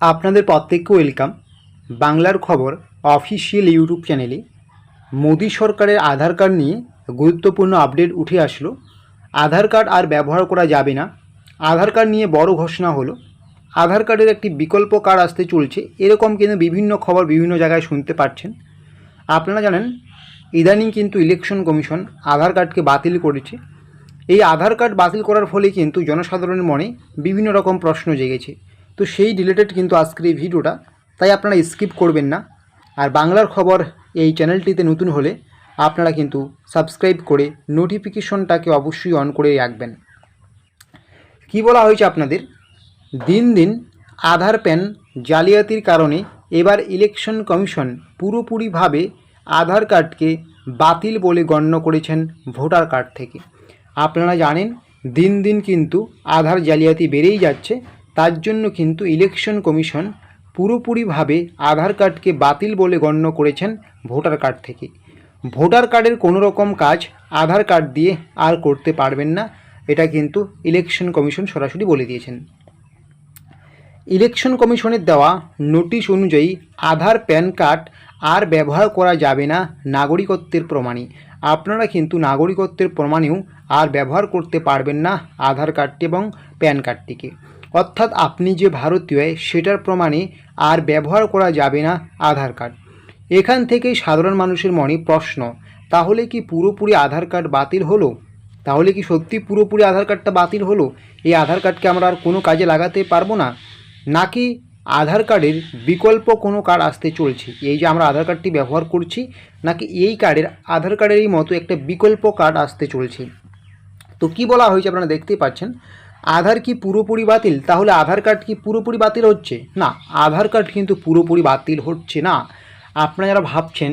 আপনাদের প্রত্যেককে ওয়েলকাম। বাংলার খবর অফিসিয়াল ইউটিউব চ্যানেলে মোদী সরকারের আধার কার্ড নিয়ে গুরুত্বপূর্ণ আপডেট উঠে আসলো। আধার কার্ড আর ব্যবহার করা যাবে না। আধার কার্ড নিয়ে বড় ঘোষণা হলো। আধার কার্ডের একটি বিকল্প কার্ড আসতে চলছে। এরকম কিন্তু বিভিন্ন খবর বিভিন্ন জায়গায় শুনতে পাচ্ছেন। আপনারা জানেন, ইদানিং কিন্তু ইলেকশন কমিশন আধার কার্ডকে বাতিল করেছে। এই আধার কার্ড বাতিল করার ফলে কিন্তু জনসাধারণের মনে বিভিন্ন রকম প্রশ্ন জেগেছে। তো সেই রিলেটেড কিন্তু আজকের এই ভিডিওটা, তাই আপনারা স্কিপ করবেন না। আর বাংলার খবর এই চ্যানেলটিতে নতুন হলে আপনারা কিন্তু সাবস্ক্রাইব করে নোটিফিকেশনটাকে অবশ্যই অন করে রাখবেন। কি বলা হয়েছে আপনাদের? দিন দিন আধার প্যান জালিয়াতির কারণে এবার ইলেকশন কমিশন পুরোপুরিভাবে আধার কার্ডকে বাতিল বলে গণ্য করেছেন ভোটার কার্ড থেকে। আপনারা জানেন, দিন দিন কিন্তু আধার জালিয়াতি বেড়েই যাচ্ছে। তার জন্য কিন্তু ইলেকশন কমিশন পুরোপুরিভাবে আধার কার্ডকে বাতিল বলে গণ্য করেছেন ভোটার কার্ড থেকে। ভোটার কার্ডের কোনো রকম কাজ আধার কার্ড দিয়ে আর করতে পারবেন না, এটা কিন্তু ইলেকশন কমিশন সরাসরি বলে দিয়েছেন। ইলেকশন কমিশনের দেওয়া নোটিশ অনুযায়ী আধার প্যান কার্ড আর ব্যবহার করা যাবে না নাগরিকত্বের প্রমাণে আপনারা কিন্তু নাগরিকত্বের প্রমাণেও আর ব্যবহার করতে পারবেন না আধার কার্ডটি এবং প্যান কার্ডটিকে অর্থাৎ আপনি যে ভারতীয়, সেটার প্রমাণে আর ব্যবহার করা যাবে না আধার কার্ড। এখান থেকেই সাধারণ মানুষের মনে প্রশ্ন, তাহলে কি পুরোপুরি আধার কার্ড বাতিল হলো? তাহলে কি সত্যি পুরোপুরি আধার কার্ডটা বাতিল হলো? এই আধার কার্ডকে আমরা আর কোনো কাজে লাগাতে পারব না? নাকি আধার কার্ডের বিকল্প কোনো কার্ড আসতে চলছে? এই যে আমরা আধার কার্ডটি ব্যবহার করছি, নাকি এই কার্ডের আধার কার্ডেরই মতো একটা বিকল্প কার্ড আসতে চলছে? তো কি বলা হয়েছে আপনারা দেখতেই পাচ্ছেন? আধার কি পুরোপুরি বাতিল? তাহলে আধার কার্ড কি পুরোপুরি বাতিল হচ্ছে? না, আধার কার্ড কিন্তু পুরোপুরি বাতিল হচ্ছে না। আপনারা যারা ভাবছেন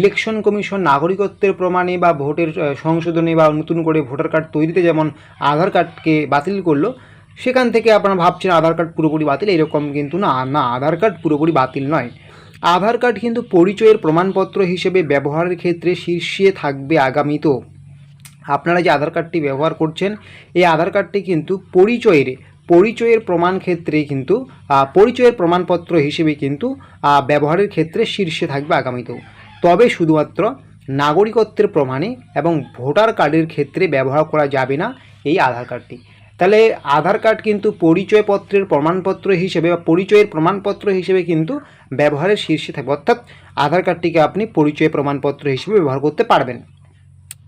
ইলেকশন কমিশন নাগরিকত্বের প্রমাণে বা ভোটের সংশোধনে বা নতুন করে ভোটার কার্ড তৈরিতে যেমন আধার কার্ডকে বাতিল করল, সেখান থেকে আপনারা ভাবছেন আধার কার্ড পুরোপুরি বাতিল, এরকম কিন্তু না। না, আধার কার্ড পুরোপুরি বাতিল নয়। আধার কার্ড কিন্তু পরিচয়ের প্রমাণপত্র হিসেবে ব্যবহারের ক্ষেত্রে শীর্ষে থাকবে আগামীতেও। আপনারা যে আধার কার্ডটি ব্যবহার করছেন, এই আধার কার্ডটি কিন্তু পরিচয়ের পরিচয়ের প্রমাণ ক্ষেত্রে কিন্তু পরিচয়ের প্রমাণপত্র হিসেবে কিন্তু ব্যবহারের ক্ষেত্রে শীর্ষে থাকবে আগামীতেও। তবে শুধুমাত্র নাগরিকত্বের প্রমাণে এবং ভোটার কার্ডের ক্ষেত্রে ব্যবহার করা যাবে না এই আধার কার্ডটি। তাহলে আধার কার্ড কিন্তু পরিচয়পত্রের প্রমাণপত্র হিসেবে বা পরিচয়ের প্রমাণপত্র হিসেবে কিন্তু ব্যবহারের শীর্ষে থাকবে। অর্থাৎ আধার কার্ডটিকে আপনি পরিচয় প্রমাণপত্র হিসেবে ব্যবহার করতে পারবেন।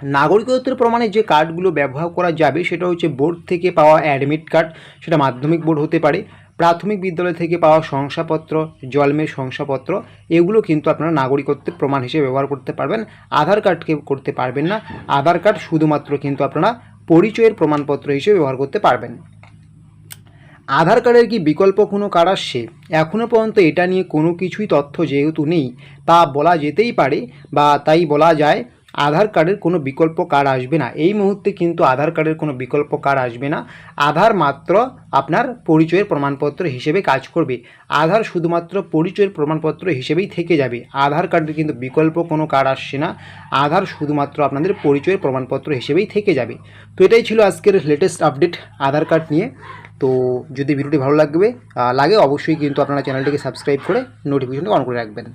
নাগরিকত্বের প্রমাণে যে কার্ডগুলো ব্যবহার করা যাবে, সেটা হচ্ছে বোর্ড থেকে পাওয়া অ্যাডমিট কার্ড, সেটা মাধ্যমিক বোর্ড হতে পারে, প্রাথমিক বিদ্যালয় থেকে পাওয়া শংসাপত্র, জন্মের শংসাপত্র, এগুলো কিন্তু আপনারা নাগরিকত্বের প্রমাণ হিসেবে ব্যবহার করতে পারবেন। আধার কার্ডকে করতে পারবেন না, আধার কার্ড শুধুমাত্র কিন্তু আপনারা পরিচয়ের প্রমাণপত্র হিসেবে ব্যবহার করতে পারবেন। আধার কার্ডের কি বিকল্প কোনো কার্ড আসছে? এখনও পর্যন্ত এটা নিয়ে কোনো কিছুই তথ্য যেহেতু নেই, তা বলা যেতেই পারে বা তাই বলা যায় আধার কার্ডের কোনো বিকল্প কার্ড আসবে না। এই মুহূর্তে কিন্তু আধার কার্ডের কোনো বিকল্প কার্ড আসবে না। আধার মাত্র আপনার পরিচয়ের প্রমাণপত্র হিসেবে কাজ করবে। আধার শুধুমাত্র পরিচয়ের প্রমাণপত্র হিসেবেই থেকে যাবে। আধার কার্ডের কিন্তু বিকল্প কোনো কার্ড আসছে না। আধার শুধুমাত্র আপনাদের পরিচয়ের প্রমাণপত্র হিসেবেই থেকে যাবে। তো এটাই ছিল আজকের লেটেস্ট আপডেট আধার কার্ড নিয়ে। তো যদি ভিডিওটি ভালো লাগবে লাগে অবশ্যই কিন্তু আপনারা চ্যানেলটিকে সাবস্ক্রাইব করে নোটিফিকেশনটা অন করে রাখবেন।